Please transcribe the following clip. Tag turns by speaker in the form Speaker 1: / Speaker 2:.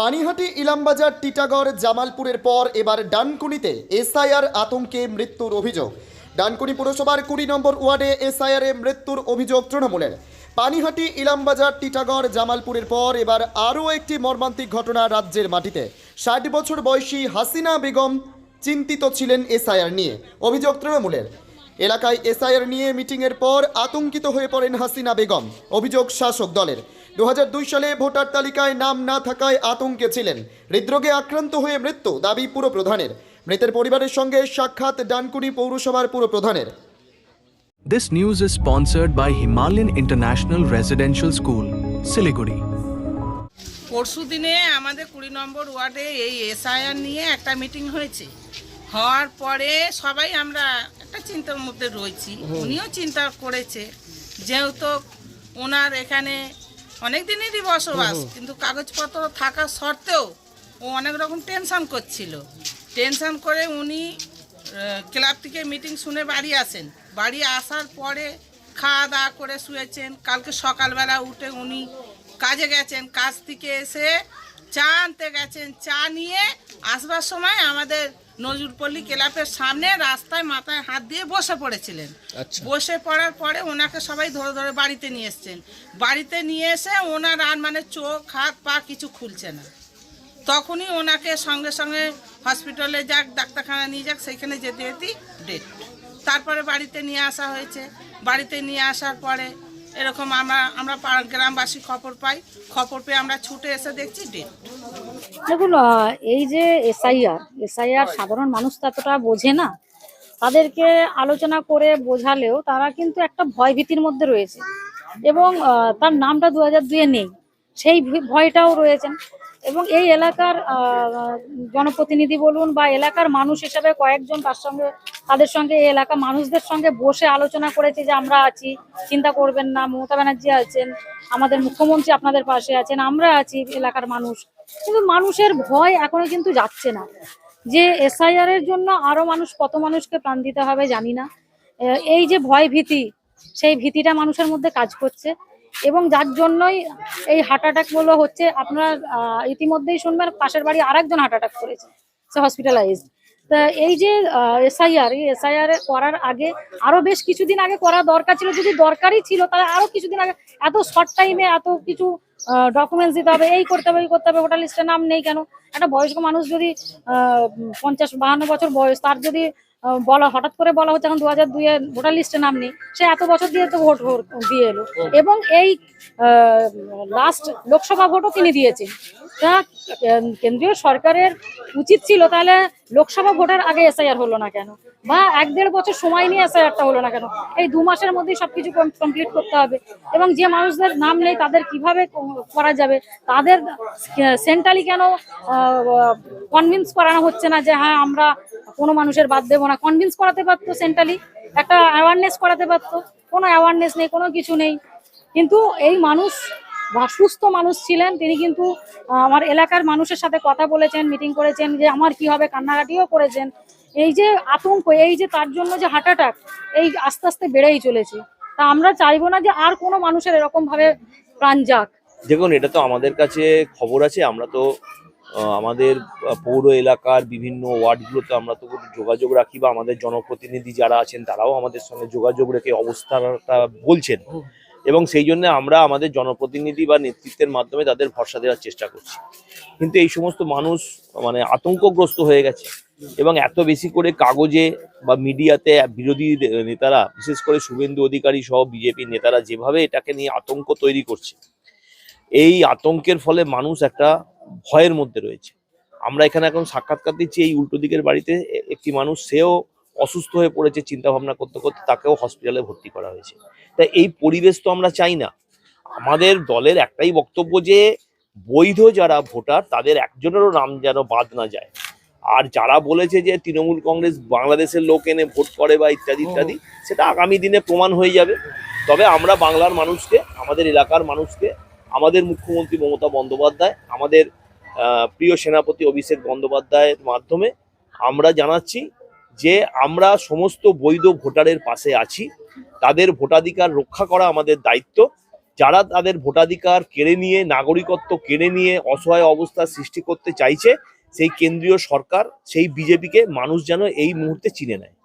Speaker 1: পানিহাটি ইলামবাজার টিটাগড় জামালপুরের পর এবার ডানকুনিতে এসআইআর আতঙ্কে মৃত্যুর অভিযোগ। ডানকুনি পুরসভার কুড়ি নম্বর ওয়ার্ডে এসআইআরে মৃত্যুর অভিযোগ তৃণমূলের। পানিহাটি ইলামবাজার টিটাগড় জামালপুরের পর এবার আরও একটি মর্মান্তিক ঘটনা রাজ্যের মাটিতে। ষাট বছর বয়সী হাসিনা বেগম চিন্তিত ছিলেন এসআইআর নিয়ে, অভিযোগ তৃণমূলের। এলাকায় এসআইআর নিয়ে মিটিংয়ের পর আতঙ্কিত হয়ে পড়েন হাসিনা বেগম, অভিযোগ শাসক দলের। দু হাজার দুই সালে ভোটার তালিকায় নাম না থাকায় আতঙ্কে ছিলেন। হৃদরোগে আক্রান্ত হয়ে মৃত্যু দাবি পুরপ্রধানের মৃতের পরিবারের সঙ্গে সাক্ষাৎ ডানকুনি পৌরসভার পুরপ্রধানের
Speaker 2: This news is sponsored by Himalayan International Residential School, Siliguri.
Speaker 3: পরশু দিনে আমাদের কুড়ি নম্বর ওয়ার্ডে এই এসআইআর নিয়ে একটা মিটিং হয়েছে। হওয়ার পরে সবাই আমরা একটা চিন্তার মধ্যে রয়েছি। উনিও চিন্তা করেছে যেহেতু ওনার এখানে অনেক দিনেরই বসবাস কিন্তু কাগজপত্র থাকা সত্ত্বেও ও অনেক রকম টেনশন করছিল। টেনশন করে উনি ক্লাব থেকে মিটিং শুনে বাড়ি আসেন। বাড়ি আসার পরে খাওয়া দাওয়া করে শুয়েছেন। কালকে সকালবেলা উঠে উনি কাজে গেছেন। কাজ থেকে এসে চা আনতে গেছেন চা নিয়ে আসবার সময় আমাদের নজরুলপল্লী ক্লাবের সামনে রাস্তায় মাথায় হাত দিয়ে বসে পড়েছিলেন। বসে পড়ার পরে ওনাকে সবাই ধরে ধরে বাড়িতে নিয়ে এসছেন। বাড়িতে নিয়ে এসে ওনার আর মানে চোখ হাত পা কিছু খুলছে না। তখনই ওনাকে সঙ্গে সঙ্গে হসপিটালে যাক ডাক্তারখানা নিয়ে যাক সেইখানে যেতে যেতেই ডেট। তারপরে বাড়িতে নিয়ে আসা হয়েছে। বাড়িতে নিয়ে আসার পরে এরকম আমরা আমরা গ্রামবাসী খবর পাই। খবর পেয়ে আমরা ছুটে এসে দেখছি ডেট
Speaker 4: দেখুন এই যে এসআইআর এসআইআর সাধারণ মানুষ তো এতটা বোঝে না। তাদেরকে আলোচনা করে বোঝালেও তারা কিন্তু একটা ভয়ভীতির মধ্যে রয়েছে। এবং তার নামটা দু হাজার দুয়ে নেই। সেই ভয়টাও রয়েছেন এবং এই এলাকার জনপ্রতিনিধি বলুন বা এলাকার মানুষ হিসাবে কয়েকজন তার সঙ্গে তাদের সঙ্গে, এই এলাকা মানুষদের সঙ্গে বসে আলোচনা করেছে যে আমরা আছি, চিন্তা করবেন না, মমতা ব্যানার্জি আছেন, আমাদের মুখ্যমন্ত্রী আপনাদের পাশে আছেন, আমরা আছি এলাকার মানুষ। কিন্তু মানুষের ভয় এখনও কিন্তু যাচ্ছে না। যে এসআইআর এর জন্য আরও মানুষ, কত মানুষকে প্রাণ দিতে হবে জানি না। এই যে ভয় ভীতি, সেই ভীতিটা মানুষের মধ্যে কাজ করছে। এবং যার জন্যই এই হার্ট অ্যাটাকগুলো হচ্ছে, আপনার ইতিমধ্যেই শুনবেন, পাশের বাড়ি আরেকজন হার্ট অ্যাটাক করেছে, সে হসপিটালাইজড তা এই যে এসআইআর এই এসআইআর করার আগে আরও বেশ কিছুদিন আগে করা দরকার ছিল যদি দরকারই ছিল তাহলে আরও কিছুদিন আগে এত শর্ট টাইমে এত কিছু ডকুমেন্টস দিতে হবে এই করতে হবে এই করতে হবে ভোটার লিস্টে নাম নেই কেন? একটা বয়স্ক মানুষ যদি আহ, পঞ্চাশ বাহান্ন বছর বয়স তার যদি বলা হঠাৎ করে বলা হচ্ছে এখন দু হাজার দুইয়ে ভোটার লিস্টে নাম নেই সে এত বছর দিয়ে তো ভোট ভোট দিয়ে এলো। এবং এই লাস্ট লোকসভা ভোটও তিনি দিয়েছেন। তা কেন্দ্রীয় সরকারের উচিত ছিল তাহলে লোকসভা ভোটের আগে এসআইআর হলো না কেন? বা এক দেড় বছর সময় নিয়ে এসআইআরটা হলো না কেন? এই দু মাসের মধ্যেই সবকিছু কমপ্লিট করতে হবে। এবং যে মানুষদের নাম নেই, তাদের কীভাবে করা যাবে? তাদের সেন্ট্রালি কেন কনভিন্স করানো হচ্ছে না যে হ্যাঁ আমরা কোনো মানুষের বাদ দেবো না কনভিন্স করাতে পারতো সেন্ট্রালি একটা অ্যাওয়ারনেস করাতে পারতো। কোনো অ্যাওয়ারনেস নেই, কোনো কিছু নেই। কিন্তু এই মানুষ সুস্থ মানুষ ছিলেন, তিনি কিন্তু আমার এলাকার মানুষের সাথে কথা বলেছেন মিটিং করেছেন, যে আমার কি হবে, কান্নাকাটিও করেছেন। এই যে আতঙ্ক, এই যে তার জন্য যে হার্ট অ্যাটাক এই আস্তে আস্তে বেড়েই চলেছে। তা আমরা চাইব না যে আর কোনো মানুষের এরকম ভাবে প্রাণ যাক।
Speaker 5: দেখুন, এটা তো আমাদের কাছে খবর আছে, আমরা তো আমাদের পৌর এলাকার বিভিন্ন ওয়ার্ডগুলোতে আমরা তো যোগাযোগ রাখি বা আমাদের জনপ্রতিনিধি যারা আছেন, তারাও আমাদের সঙ্গে যোগাযোগ রেখে অবস্থাটা বলছেন। এবং সেই জন্য আমরা আমাদের জনপ্রতিনিধি বা নেতৃত্বের মাধ্যমে তাদের ভরসা দেওয়ার চেষ্টা করছি। কিন্তু এই সমস্ত মানুষ মানে আতঙ্কগ্রস্ত হয়ে গেছে এবং এত বেশি করে কাগজে বা মিডিয়াতে বিরোধী নেতারা, বিশেষ করে শুভেন্দু অধিকারী সহ বিজেপি নেতারা যেভাবে এটাকে নিয়ে আতঙ্ক তৈরি করছে, এই আতঙ্কের ফলে মানুষ একটা ভয়ের মধ্যে রয়েছে। আমরা এখানে এখন সাক্ষাৎকার দিচ্ছি এই উল্টো দিকের বাড়িতে একটি মানুষ, সেও অসুস্থ হয়ে পড়েছে চিন্তা ভাবনা করতে করতে তাকেও হসপিটালে ভর্তি করা হয়েছে। তাই এই পরিবেশ তো আমরা চাই না। আমাদের দলের একটাই বক্তব্য যে, বৈধ যারা ভোটার, তাদের একজনেরও নাম যেন বাদ না যায়। আর যারা বলেছে যে তৃণমূল কংগ্রেস বাংলাদেশের লোক এনে ভোট করে বা ইত্যাদি ইত্যাদি, সেটা আগামী দিনে প্রমাণ হয়ে যাবে। তবে আমরা বাংলার মানুষকে, আমাদের এলাকার মানুষকে, আমাদের মুখ্যমন্ত্রী মমতা বন্দ্যোপাধ্যায়, আমাদের প্রিয় সেনাপতি অভিষেক বন্দ্যোপাধ্যায়ের মাধ্যমে আমরা জানাচ্ছি যে আমরা সমস্ত বৈধ ভোটারের পাশে আছি, তাদের ভোটাধিকার রক্ষা করা আমাদের দায়িত্ব। যারা তাদের ভোটাধিকার কেড়ে নিয়ে, নাগরিকত্ব কেড়ে নিয়ে অসহায় অবস্থা সৃষ্টি করতে চাইছে, সেই কেন্দ্রীয় সরকার, সেই বিজেপিকে মানুষ যেন এই মুহূর্তে চিনে নেয়।